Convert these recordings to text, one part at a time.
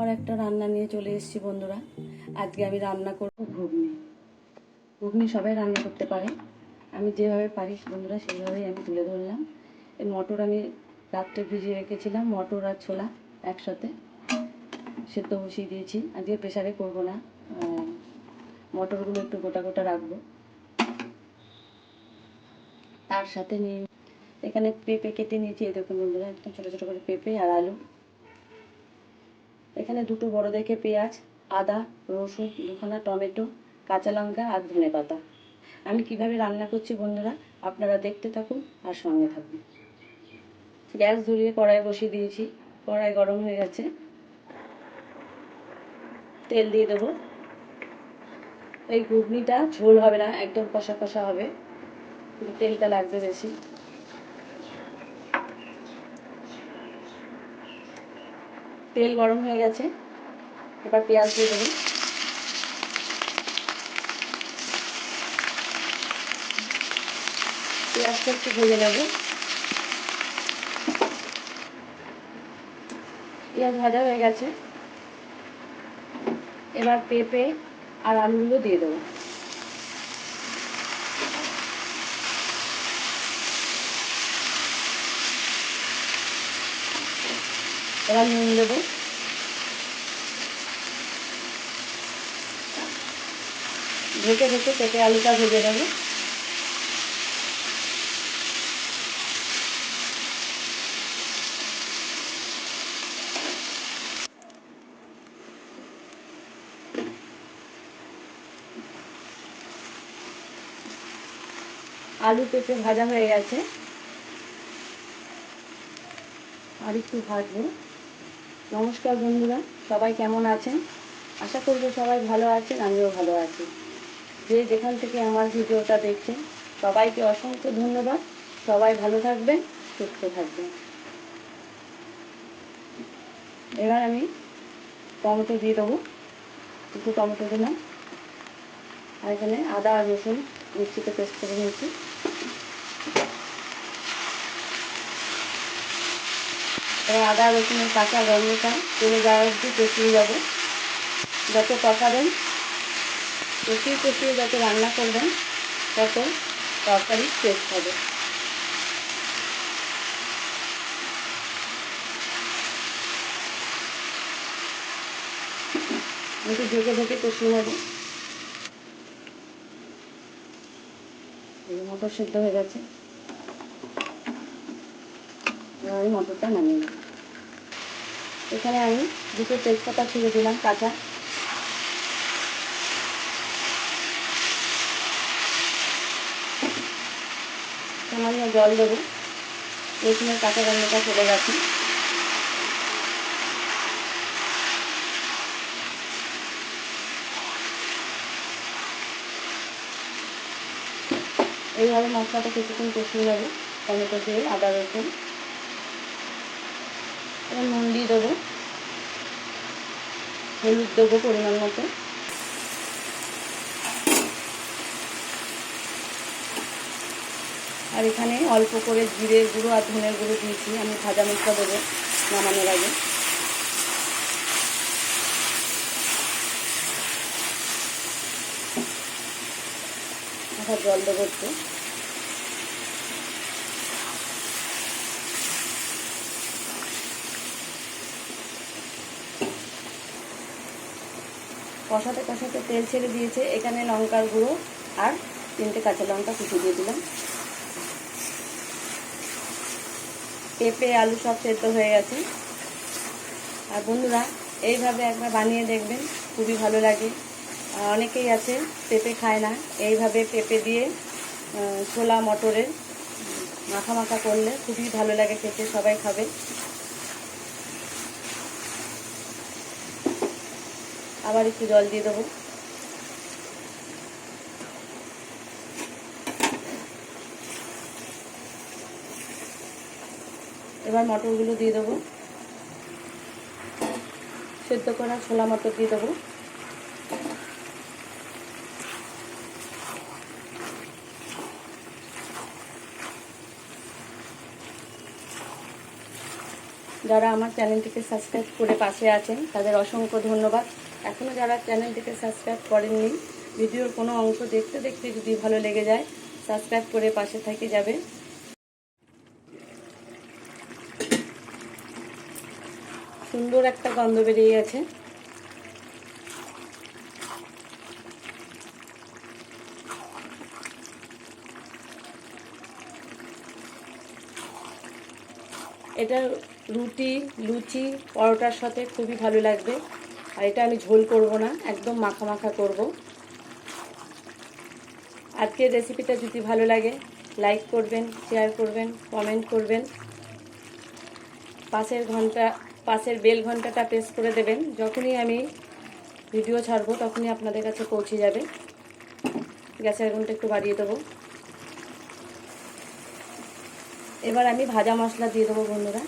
আবার একটা রান্না নিয়ে চলে এসেছি বন্ধুরা। আজকে আমি রান্না করব ঘুগনি। ঘুগনি সবাই রান্না করতে পারে। আমি যেভাবে পারি বন্ধুরা, সেইভাবেই আমি তুলে ধরলাম। এই মটর আমি রাত্রে ভিজিয়ে রেখেছিলাম, মটর আর ছোলা একসাথে। সেদ্ধ বসিয়ে দিয়েছি। আজকে প্রেশারে করব না। মটরগুলো একটু গোটা গোটা রাখব। তার সাথে নিয়ে এখানে পেঁপে কেটে নিয়েছি। এই দেখুন বন্ধুরা, একদম ছোটো ছোটো করে পেঁপে আর আলু। এখানে দুটো বড় দেখে পেঁয়াজ, আদা, রসুন, দুখানা টমেটো, কাঁচা লঙ্কা আর ধনে পাতা। আমি কীভাবে রান্না করছি বন্ধুরা, আপনারা দেখতে থাকুন আর সঙ্গে থাকুন। গ্যাস ধরিয়ে কড়াই বসিয়ে দিয়েছি। কড়াই গরম হয়ে গেছে। তেল দিয়ে দেবো। এই ঘুগনিটা ঝোল হবে না, একদম কষা কষা হবে। তেলটা লাগবে বেশি। তেল গরম হয়ে গেছে। এবার পেঁয়াজ দিয়ে দেবো। পেঁয়াজটা একটু ভেজে নেব। পেঁয়াজ ভাজা হয়ে গেছে। এবার পেঁপে আর আলুগুলো দিয়ে দেবো। এবার নুন দেবো। ঢেকে ঢেকে পেঁপে আলুটা ভেজে নেব। আলু পেঁপে ভাজা হয়ে গেছে। আর একটু ভাজবো। নমস্কার বন্ধুরা, সবাই কেমন আছেন? আশা করব সবাই ভালো আছেন, আমিও ভালো আছি। যে যেখান থেকে আমার ভিডিওটা দেখছেন, সবাইকে অসংখ্য ধন্যবাদ। সবাই ভালো থাকবেন, সুস্থ থাকবেন। এবার আমি টমেটো দিয়ে দেবো। একটু টমেটো দিলাম। আর এখানে আদা আর রসুন মিক্সিতে পেস্ট করে নিয়েছি। এবার আদা রসুনের কাঁচা গন্ধটা চলে যাওয়া অবধি কষিয়ে যাব যত কষাবেন, কষিয়ে কষিয়ে যত রান্না করবেন, তত তরকারি টেস্ট হবে। একটু ঢেকে ঢেকে কষিয়ে নেব। মটর সিদ্ধ হয়ে গেছে। এবার আমি মটরটা নামিয়ে নেব। এখানে আমি দুটো তেজপাতা ছিঁড়ে দিলাম, কাঁচা। সামান্য জল দেবো। রসুনের কাঁচা গন্ধটা চলে গেছে। এইভাবে মশলাটা কিছুক্ষণ কষিয়ে যাবে টমেটো দিয়ে আদা রসুন। এবার নুন দিয়ে দেবো। হলুদ দেবো পরিমাণ মতো। আর এখানে অল্প করে জিরে গুঁড়ো আর ধনের গুঁড়ো দিয়েছি। আমি ভাজা মশলা দেবো নামানোর আগে। জল দেবো একটু। কষাতে কষাতে তেল ছেড়ে দিয়েছে। এখানে লঙ্কার গুঁড়ো আর তিনটে কাঁচা লঙ্কা কুচি দিয়ে দিলাম। পেঁপে, আলু সব সেদ্ধ হয়ে গেছে। আর বন্ধুরা, এইভাবে একবার বানিয়ে দেখবেন, খুবই ভালো লাগে। অনেকেই আছে, পেঁপে খায় না। এইভাবে পেঁপে দিয়ে ছোলা, মটরের মাখা মাখা করলে খুবই ভালো লাগে, খেতে সবাই খাবে। আবার একটু জল দিয়ে দেবো। এবার মটরগুলো দিয়ে দেবো। সেদ্ধ করা ছোলা মটর দিয়ে দেবো। যারা আমার চ্যানেলটিকে সাবস্ক্রাইব করে পাশে আছেন, তাদের অসংখ্য ধন্যবাদ। এখনও যারা চ্যানেলটিকে সাবস্ক্রাইব করেননি, ভিডিওর কোনো অংশ দেখতে দেখতে যদি ভালো লেগে যায়, সাবস্ক্রাইব করে পাশে থেকে যাবে সুন্দর একটা গন্ধ বেরিয়ে গেছে। এটা রুটি, লুচি, পরোটার সাথে খুবই ভালো লাগবে। আর এটা আমি ঝোল করব না, একদম মাখা মাখা করব। আজকের রেসিপিটা যদি ভালো লাগে লাইক করবেন শেয়ার করবেন কমেন্ট করবেন। পাশের ঘণ্টা, পাশের বেল ঘন্টাটা প্রেস করে দেবেন। যখনই আমি ভিডিও ছাড়বো, তখনই আপনাদের কাছে পৌঁছে যাবে। গ্যাসের আগুনটা একটু বাড়িয়ে দেবো। এবার আমি ভাজা মশলা দিয়ে দেবো বন্ধুরা।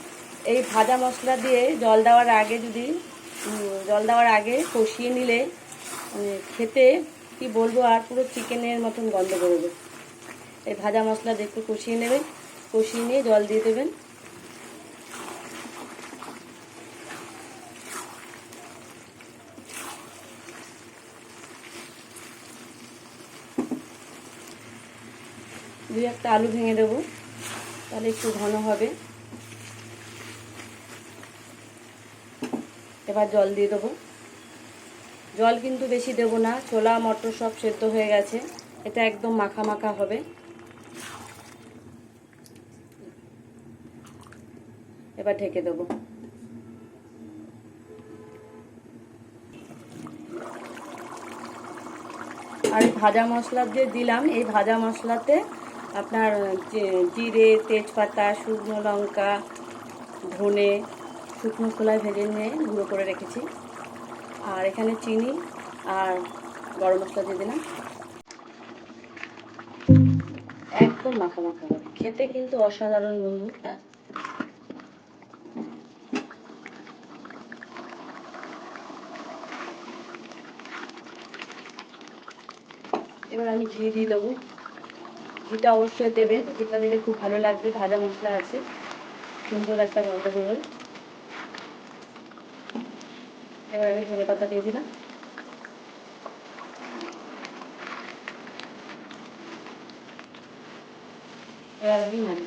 এই ভাজা মশলা দিয়ে জল দেওয়ার আগে যদি জল দেওয়ার আগে কষিয়ে নিলে খেতে, কি বলব, আর পুরো চিকেনের মতন গন্ধ বেরোবে। এই ভাজা মশলা একটু কষিয়ে নেবেন কষিয়ে নিয়ে জল দিয়ে দেবেন। দুই একটা আলু ভেঙে দেবো, তাহলে একটু ঘন হবে। এবার জল দিয়ে দেবো। জল কিন্তু বেশি দেবো না, ছোলা, মটর সব সেদ্ধ হয়ে গেছে। এটা একদম মাখা মাখা হবে। এবার ঢেকে দেবো। আর ভাজা মশলা যে দিলাম, এই ভাজা মশলাতে আপনার জিরে, তেজপাতা, শুকনো লঙ্কা, ধনে শুকনো খোলায় ভেজে নিয়ে গুঁড়ো করে রেখেছি। আর এখানে চিনি আর গরম মশলা দিয়ে দিলাম। একদম মাখা মাখা হবে। খেতে কিন্তু অসাধারণ বন্ধু। এবার আমি ঘি দিয়ে দেবো। ঘিটা অবশ্যই দেবে ঘিটা দিলে খুব ভালো লাগবে। ভাজা মশলা আছে। সুন্দর একটা গন্ধ বেরোয় এবার আমি ধনে পাতা দিয়ে দিলাম। এবার আমি নাড়ি